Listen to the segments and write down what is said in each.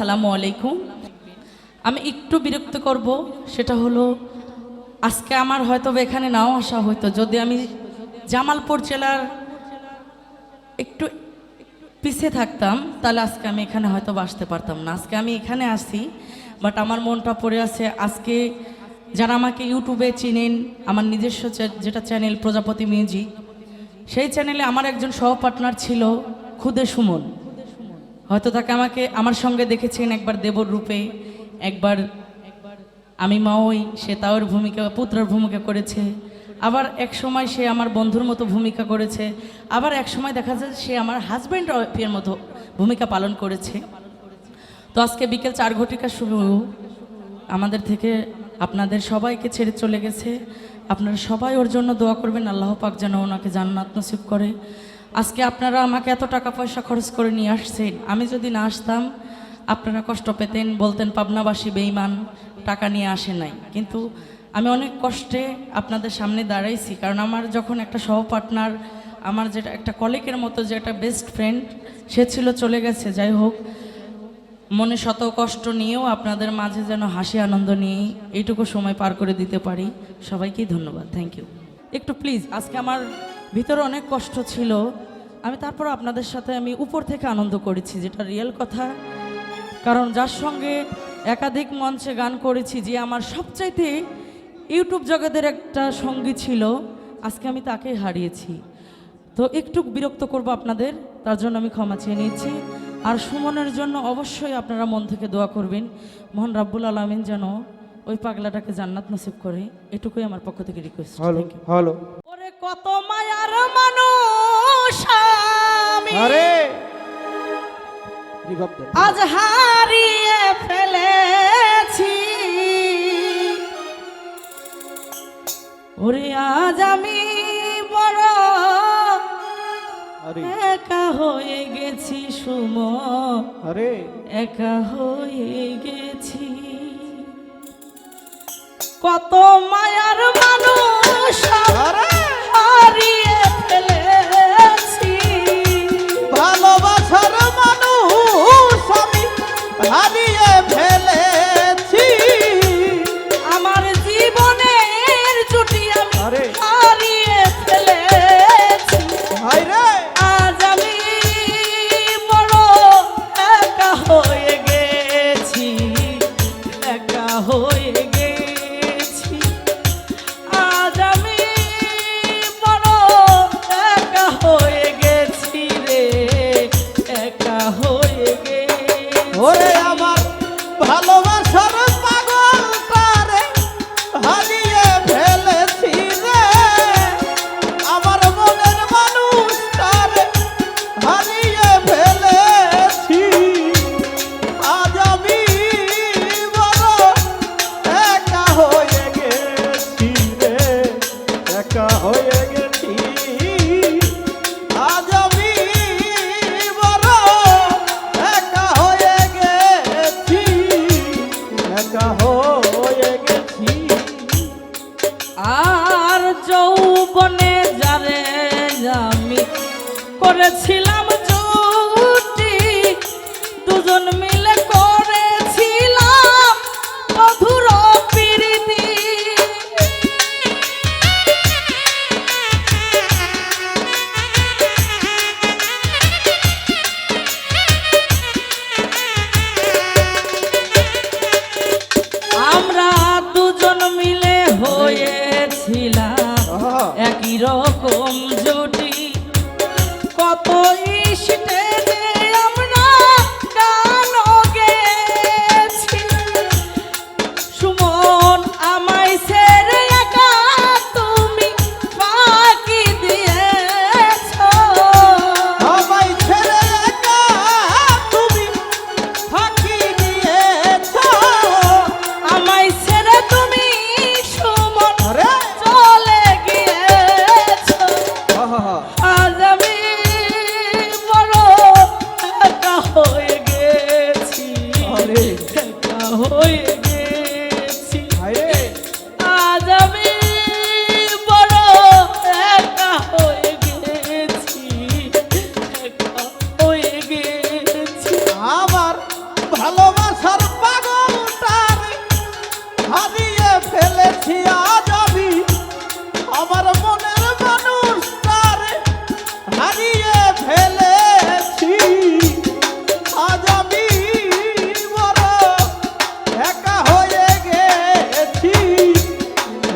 সালামু আলাইকুম। আমি একটু বিরক্ত করব, সেটা হলো, আজকে আমার হয়তো এখানে নাও আসা হয়তো যদি আমি জামালপুর জেলার একটু পিছিয়ে থাকতাম, তাহলে আজকে আমি এখানে হয়তো আসতে পারতাম না। আজকে আমি এখানে আসি বাট আমার মনটা পড়ে আছে, আজকে যারা আমাকে ইউটিউবে চিনেন, আমার নিজস্ব যেটা চ্যানেল প্রজাপতি মিউজিক, সেই চ্যানেলে আমার একজন সহপার্টনার ছিল খুদে সুমন। হয়তো তাকে আমাকে আমার সঙ্গে দেখেছেন একবার দেবর রূপে, একবার আমি মাওই, সে তাওর ভূমিকা, পুত্রের ভূমিকা করেছে। আবার এক সময় সে আমার বন্ধুর মতো ভূমিকা করেছে। আবার এক সময় দেখা যায় সে আমার হাজব্যান্ড ওয়াইফের মতো ভূমিকা পালন করেছে। তো আজকে বিকেল চার ঘটিকা শুরু। আমাদের থেকে আপনাদের সবাইকে ছেড়ে চলে গেছে। আপনারা সবাই ওর জন্য দোয়া করবেন। আল্লাহ পাক যেন ওনাকে জান্নাত নসিব করে। আজকে আপনারা আমাকে এত টাকা পয়সা খরচ করে নিয়ে আসছেন। আমি যদি না আসতাম, আপনারা কষ্ট পেতেন, বলতেন পাবনাবাসী বেইমান টাকা নিয়ে আসে নাই। কিন্তু আমি অনেক কষ্টে আপনাদের সামনে দাঁড়াইছি, কারণ আমার যখন একটা সহপার্টনার আমার যেটা একটা কলিগের মতো যে একটা বেস্ট ফ্রেন্ড সে ছিল চলে গেছে। যাই হোক, মনে শত কষ্ট নিয়েও আপনাদের মাঝে যেন হাসি আনন্দ নিয়ে এইটুকু সময় পার করে দিতে পারি। সবাইকেই ধন্যবাদ। থ্যাংক ইউ একটু প্লিজ আজকে আমার ভিতরে অনেক কষ্ট ছিল। আমি তারপর আপনাদের সাথে আমি উপর থেকে আনন্দ করেছি যেটা রিয়েল কথা। কারণ যার সঙ্গে একাধিক মঞ্চে গান করেছি যে আমার সবচাইতে ইউটিউব জগতের একটা সঙ্গী ছিল আজকে আমি তাকে হারিয়েছি। তো একটু বিরক্ত করব আপনাদের তার জন্য আমি ক্ষমা চেয়ে নিচ্ছি। আর সুমনের জন্য অবশ্যই আপনারা মন থেকে দোয়া করবেন মোহন রাব্বুল আলমিন যেন ওই পাগলাটাকে জান্নাত নসিব করে এটুকুই আমার পক্ষ থেকে রিকোয়েস্ট ওরে কত মায়ার মানুষ আরে। আজ হারিয়ে ফেলেছি। ওরে আজ আমি বড় একা হয়ে গেছি সুম। আরে। একা হয়ে গেছি। কত মায়ার মানুষ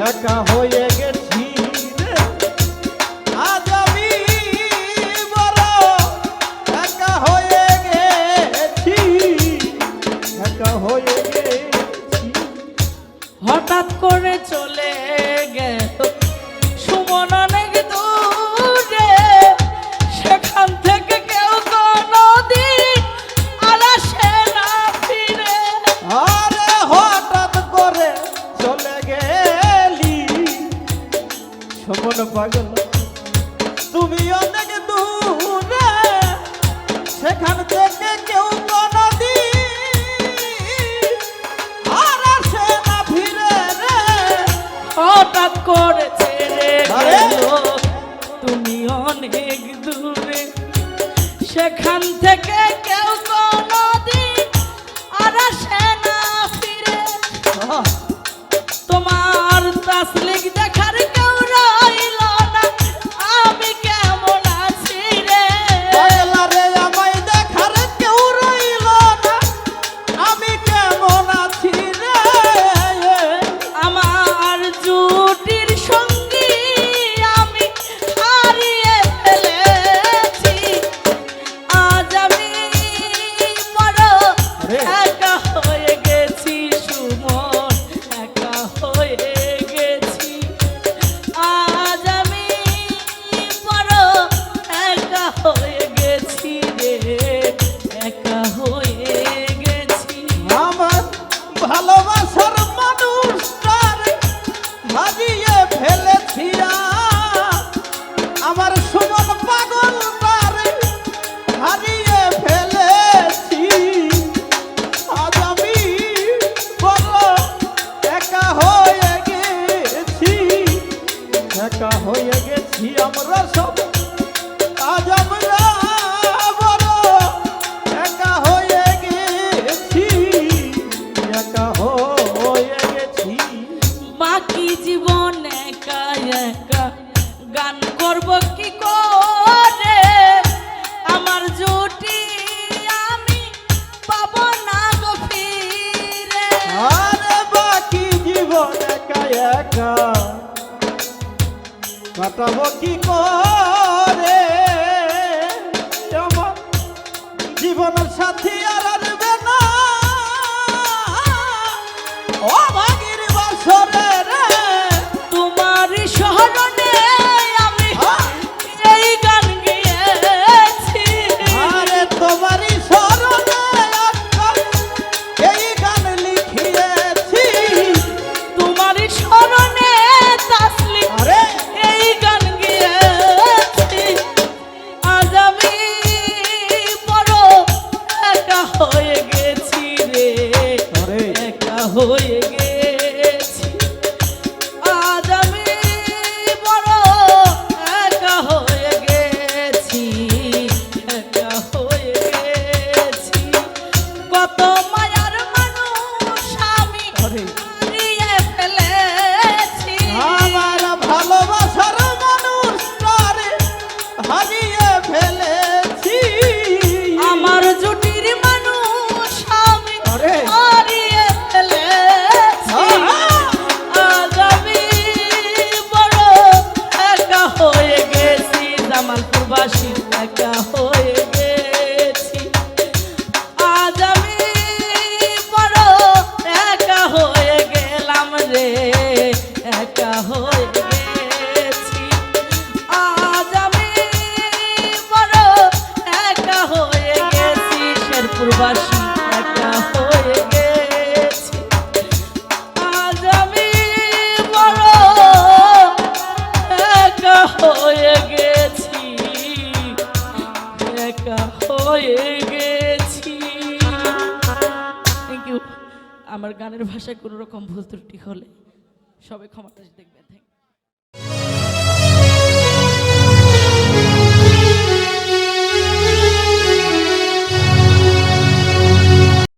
একা হয়ে একা। কাটাবো কি করে? জীবন হয়ে গেছি। আমি হয়ে গেছি, একা হয়ে গেছি। থ্যাংক ইউ আমার গানের ভাষায় কোনো রকম ভুল ত্রুটি হলে সবাই ক্ষমতা দেখবেন